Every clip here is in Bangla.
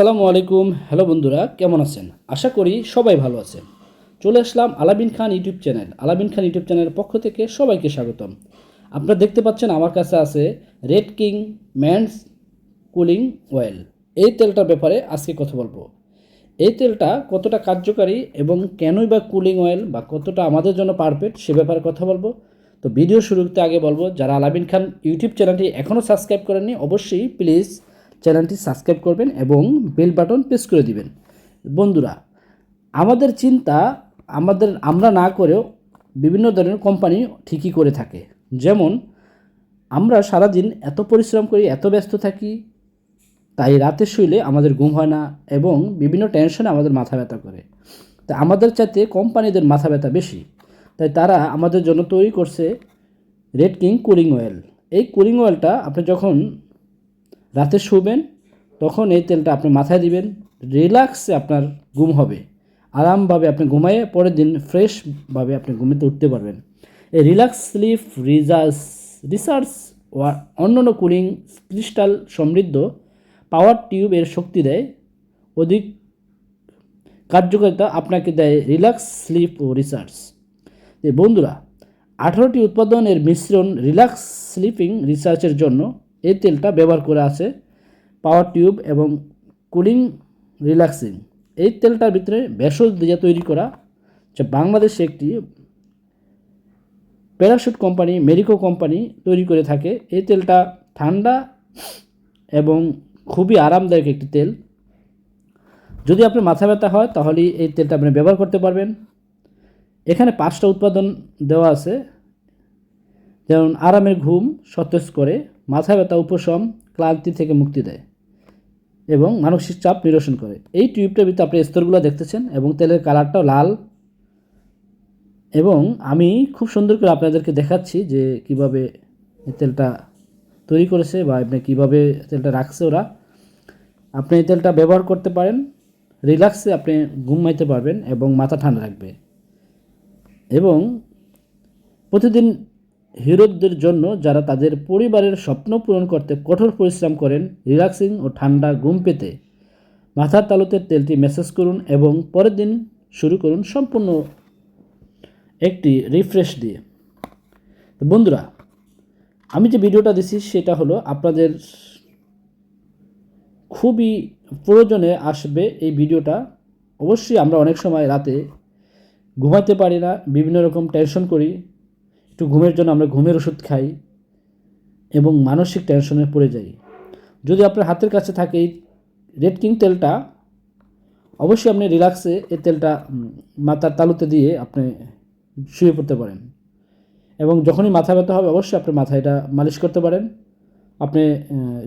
আসসালামু আলাইকুম। হ্যালো বন্ধুরা, কেমন আছেন? আশা করি সবাই ভালো আছেন। চলে আসলাম Alabin Khan YouTube channel. Alabin Khan YouTube চ্যানেলের পক্ষ থেকে সবাইকে স্বাগতম। আপনারা দেখতে পাচ্ছেন আমার কাছে আছে red king man's cooling oil এই তেলটার ব্যাপারে আজকে কথা বলব। এই তেলটা কতটা কার্যকারী এবং কেনই বা কুলিং অয়েল বা কতটা আমাদের জন্য পারফেক্ট সে ব্যাপারে কথা বলব। তো ভিডিও শুরুতে আগে বলব, যারা আলাবিন খান ইউটিউব চ্যানেলটি এখনও সাবস্ক্রাইব করেননি, অবশ্যই প্লিজ চ্যানেলটি সাবস্ক্রাইব করবেন এবং বেল বাটন প্রেস করে দিবেন। বন্ধুরা, আমাদের চিন্তা আমাদের আমরা না করেও বিভিন্ন ধরনের কোম্পানি ঠিকই করে থাকে। যেমন, আমরা সারাদিন এত পরিশ্রম করি, এত ব্যস্ত থাকি, তাই রাতে শুইলে আমাদের ঘুম হয় না এবং বিভিন্ন টেনশনে আমাদের মাথা ব্যথা করে। তা আমাদের চাইতে কোম্পানিদের মাথা ব্যথা বেশি। তাই তারা আমাদের জন্য তৈরি করছে রেড কিং কুলিং অয়েল। এই কুলিং অয়েলটা আপনি যখন রাতে শুবেন, তখন এই তেলটা আপনি মাথায় দিবেন, রিল্যাক্সে আপনার ঘুম হবে। আরামভাবে আপনি ঘুমাইয়ে পরের দিন ফ্রেশভাবে আপনি ঘুমিতে উঠতে পারবেন। এই রিল্যাক্স স্লিপ, রিজার্স রিসার্চ অন্যান্য কুলিং ক্রিস্টাল সমৃদ্ধ পাওয়ার টিউব এর শক্তি দেয়। অধিক কার্যকারিতা আপনাকে দেয় রিল্যাক্স স্লিপ ও রিসার্চ বন্ধুরা, আঠারোটি উৎপাদনের মিশ্রণ রিল্যাক্স স্লিপিং রিসার্চের জন্য এই তেলটা ব্যবহার করে আছে পাওয়ার টিউব এবং কুলিং রিল্যাক্সিং। এই তেলটার ভিতরে ভেষজ দিয়ে তৈরি করা, যা বাংলাদেশে একটি প্যারাশুট কোম্পানি, মেরিকো কোম্পানি তৈরি করে থাকে। এই তেলটা ঠান্ডা এবং খুবই আরামদায়ক একটি তেল। যদি আপনার মাথা ব্যথা হয়, তাহলে এই তেলটা আপনি ব্যবহার করতে পারবেন। এখানে পাঁচটা উৎপাদন দেওয়া আছে। যেমন আরামের ঘুম, সতেজ করে মাথা ব্যথা, উপশম, ক্লান্তি থেকে মুক্তি দেয় এবং মানসিক চাপ নিরসন করে। এই টিউবটার ভিতরে আপনি স্তরগুলো দেখতেছেন এবং তেলের কালারটাও লাল। এবং আমি খুব সুন্দর করে আপনাদেরকে দেখাচ্ছি যে কীভাবে তেলটা তৈরি করেছে বা আপনি কীভাবে তেলটা রাখছে ওরা। আপনি এই তেলটা ব্যবহার করতে পারেন, রিল্যাক্সে আপনি ঘুমাইতে পারবেন এবং মাথা ঠান্ডা রাখবে। এবং প্রতিদিন হিরোদের জন্য যারা তাদের পরিবারের স্বপ্ন পূরণ করতে কঠোর পরিশ্রম করেন, রিল্যাক্সিং ও ঠান্ডা ঘুম পেতে। মাথার তালুতে তেলটি মেসেজ করুন এবং পরের দিন শুরু করুন সম্পূর্ণ একটি রিফ্রেশ দিয়ে। তো বন্ধুরা, আমি যে ভিডিওটা দিছি সেটা হলো আপনাদের খুবই প্রয়োজনে আসবে এই ভিডিওটা। অবশ্যই আমরা অনেক সময় রাতে ঘুমাতে পারি না, বিভিন্ন রকম টেনশন করি একটু ঘুমের জন্য আমরা ঘুমের ওষুধ খাই এবং মানসিক টেনশনে পড়ে যাই। যদি আপনার হাতের কাছে থাকে এই রেড কিং তেলটা, অবশ্যই আপনি রিল্যাক্সে এই তেলটা মাথার তালুতে দিয়ে আপনি শুয়ে পড়তে পারেন। এবং যখনই মাথা ব্যথা হবে, অবশ্যই আপনি মাথায় এটা মালিশ করতে পারেন। আপনি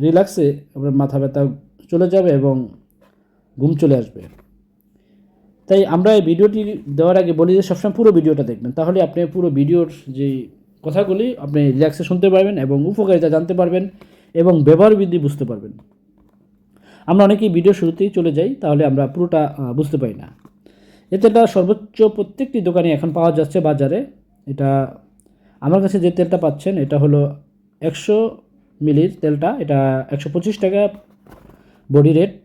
রিল্যাক্সে আপনার মাথা ব্যথা চলে যাবে এবং ঘুম চলে আসবে। তাই আমরা এই ভিডিওটি দেওয়ার আগে বলি যে সবসময় পুরো ভিডিওটা দেখবেন। তাহলে আপনি পুরো ভিডিওর যে কথাগুলি আপনি রিল্যাক্সে শুনতে পারবেন এবং উপকারিতা জানতে পারবেন এবং ব্যবহার বিধি বুঝতে পারবেন। আমরা অনেকেই ভিডিও শুরুতেই চলে যাই, তাহলে আমরা পুরোটা বুঝতে পারি না। এই তেলটা সর্বোচ্চ প্রত্যেকটি দোকানে এখন পাওয়া যাচ্ছে বাজারে। এটা আমার কাছে যে তেলটা পাচ্ছেন, এটা হলো একশো মিলির তেলটা। এটা একশো পঁচিশ টাকা বডি রেট।